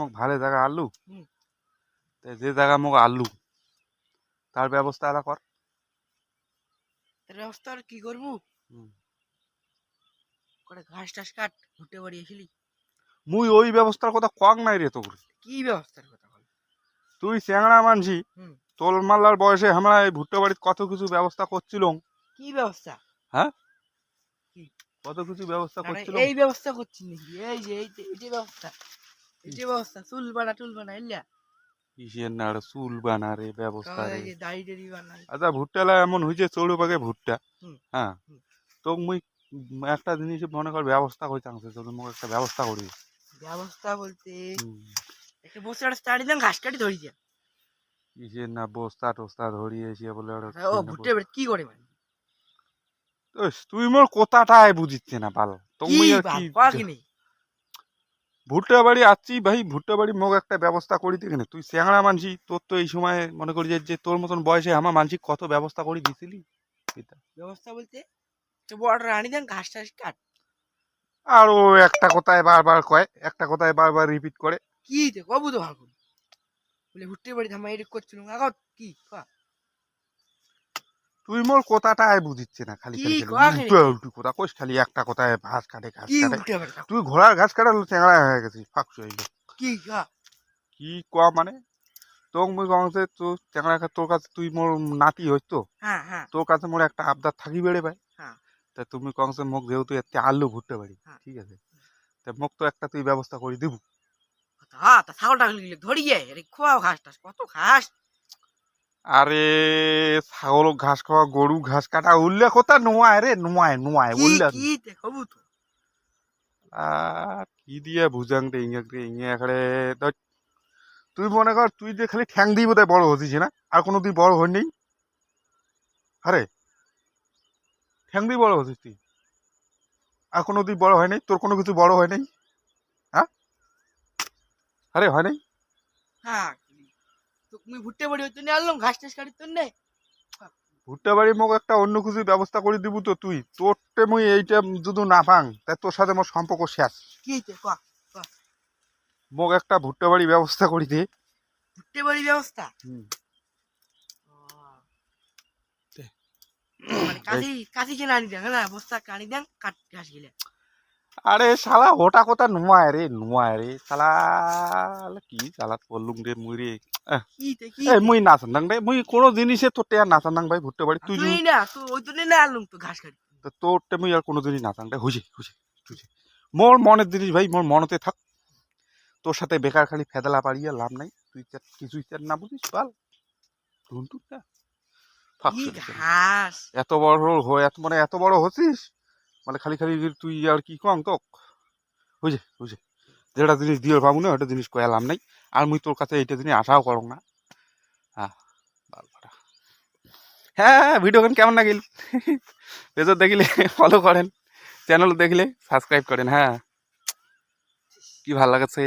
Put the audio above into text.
মোক ভালে জায়গা আলু। যে জায়গা মোক আলু। তার ব্যবস্থা এলা কর তার ব্যবস্থা কি করব। করে ঘাস টাস কাট ঘুরতে বাড়ি আসলি মুই ওই ব্যবস্থার কথা কক নাই রে তোর কি ব্যবস্থার কথা বল তুই চ্যাংড়া মানছি হুম। তোল মাল্লার বয়সে আমরা এই ভুট্টা বাড়ির কত কিছু ব্যবস্থা করছিল কি ব্যবস্থা হ্যাঁ কত কিছু ব্যবস্থা করছিল এই ব্যবস্থা করছিস নাকি? এই যে- এই যে ব্যবস্থা এই ব্যবস্থা চুল বানা টুল বানা এলিয়া কিসের না রে, চুল বানা রে ব্যবস্থা রে। দাড়ি টাড়ি বানা। আচ্ছা ভুট্টালা এমন হয়েছে চৌড়ো পাকে ভুট্টা হ্যাঁ? তো মুই একটা জিনিস মনে কর ব্যবস্থা করে চাংছে তোর মোক একটা ব্যবস্থা করি ব্যবস্থা বলতে একটা বসে একটা স্টাডি দেন ঘাস কাটি ধরি যা কিসের না বস্তা টস্তা ধরিয়ে এসে বলে ও কি না কি করে মানে? তুই মোর কথাটাই বুঝিচ্ছে না পাল। তুমি কি কি নেই? ভুট্টা বাড়ি আসছি ভাই ভুট্টা বাড়ি মোক একটা ব্যবস্থা করি দিকে তুই স্যাংড়া মানছি তোর তো এই সময় মনে করি যে- তোর মতন বয়সে আমার মানছি কত ব্যবস্থা করে দিছিলি। ব্যবস্থা বলতে বড় রানি দেন ঘাস টাস কাট। আর ও একটা কথায় বারবার কয় একটা কথায় বারবার রিপিট করে। কি কবু তো ভালো বলে ভুট্টে বাড়ি ধামা এটা করছিল আগত কি কয়া তুই মোর কথাটাই বুঝিচ্ছে না খালি খালি? উল্টো কথা কইস খালি একটা কথায় ঘাস কাটে ঘাস কাটে। তুই ঘোড়ার ঘাস কাটার চ্যাংড়া হয়ে গেছিস ফাঁকশো হইল কি কি কয়া মানে? তোর মুই কংসে তোর চ্যাংড়া খা- তোর কাছে তুই মোর নাতি হইতো হ্যাঁ হ্যাঁ। তোর কাছে মোর একটা আবদার থাকি বেড়ে ভাই। হ্যাঁ। তা তুমি কংসে মোক যেহেতু এতে আলু ঘুরতে পারি। ঠিক আছে? তা মোক তো একটা তুই ব্যবস্থা করে দিব। হ্যাঁ তা ছাগল টাগল গিলে ধরি যায় খোয়াও ঘাস টাস কত ঘাস? আরে ছাগল ঘাস খাওয়া গরু ঘাস কাটা উল্লেখ কথা নোয়ায় রে নোয়ায় নোয়ায় কি উল্লেখ। কি তো আর কি দিয়ে বুঝাং রে ইংরেজ রে ইংরে এখানে তুই মনে কর তুই যে খালি ঠ্যাং দিয়ে বোধহয় বড় হতিস না? আর কোনো তুই বড় হই নেই আরে ঠ্যাং দিয়ে বড় হতিস তুই? আর কোনো তুই বড় হয় নাই তোর কোনো কিছু বড় হয় নাই হ্যাঁ? আরে হয় নাই হ্যাঁ তুমি ভুট্টে বাড়ি হইতো নিয়ে আনলাম ঘাস টাস কাটি তো নেই ভুট্টা বাড়ি মোক একটা অন্য কিছু ব্যবস্থা করে দিব তো তুই। তোরতে মুই এইটা যদি না পাং তাই তোর সাথে মোর সম্পর্ক শেষ। কি তে কয়া মোক একটা ভুট্টা বাড়ি ব্যবস্থা করে দে। ভুট্টে বাড়ি ব্যবস্থা? হুম। দে। মানে কাশি কাশি কিনে আনি দেন না বস্তা কানি দেন কাট ঘাস গিলে। আরে শালা ওটা কথা নুয়ায় রে নুয়ায় রে। শালা কি শালা বললুম রে মুই রে। কি তে কি এই মুই মুই কোনো জিনিসে তোরটে আর নাচান্দাং ভাই ভুট্টা বাড়ি। তুই না তুই ওই তো না আনলাম তো ঘাস কাটি। তো তোরটে মুই আর কোনো জিনিস নাচাং রে হুজে হুজে হুজে মোর মনের জিনিস ভাই মোর মনতে থাক। তোর সাথে বেকার খালি ফেদলা পাড়িয়ে লাভ নাই। তুই কিছুই চার না বুঝিস পাল। ধুনটু না এত বড় হয়ে এত মানে এত বড় হচ্ছিস? মানে খালি খালি তুই আর কি কম তো বুঝে বুঝে যেটা জিনিস দিয়ে পাবো না ওটা জিনিস কয়ালাম নাই। আর মুই তোর কাছে এইটা জিনিস আশাও করো না। হ্যাঁ হ্যাঁ ভিডিও গান কেমন লাগিল? পেজর দেখিলে ফলো করেন। চ্যানেল দেখলে সাবস্ক্রাইব করেন হ্যাঁ। কি ভালো লাগছে?